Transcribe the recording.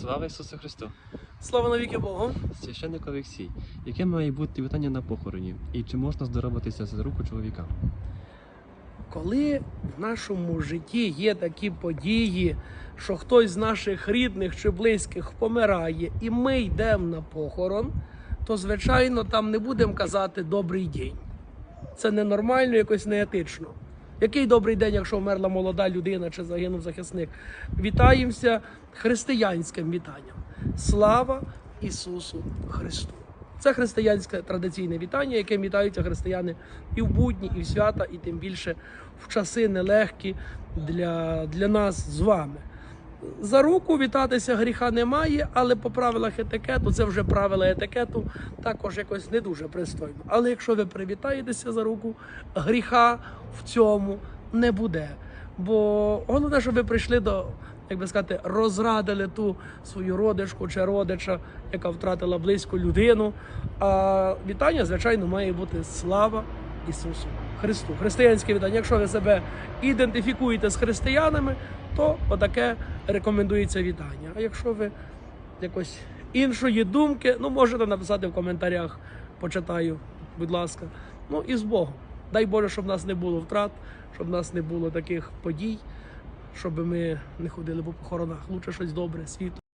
Слава Ісусу Христу! Слава навіки Богу! Священник Олексій, яке має бути вітання на похороні? І чи можна здоровитися за руку чоловіка? Коли в нашому житті є такі події, що хтось з наших рідних чи близьких помирає, і ми йдемо на похорон, то звичайно там не будемо казати добрий день. Це ненормально, якось неетично. Який добрий день, якщо вмерла молода людина чи загинув захисник? Вітаємося християнським вітанням. Слава Ісусу Христу! Це християнське традиційне вітання, яке вітаються християни і в будні, і в свята, і тим більше в часи нелегкі для, для нас з вами. За руку вітатися гріха немає, але по правилах етикету, це вже правила етикету, також якось не дуже пристойно. Але якщо ви привітаєтеся за руку, гріха в цьому не буде. Бо головне, щоб ви прийшли до, як би сказати, розрадили ту свою родичку чи родича, яка втратила близьку людину. А вітання, звичайно, має бути слава Ісусу Христу. Християнське вітання. Якщо ви себе ідентифікуєте з християнами, то отаке рекомендується вітання. А якщо ви якось іншої думки, ну можете написати в коментарях, почитаю, будь ласка. Ну і з Богом. Дай Боже, щоб в нас не було втрат, щоб в нас не було таких подій, щоб ми не ходили по похоронах. Лучше щось добре, світло.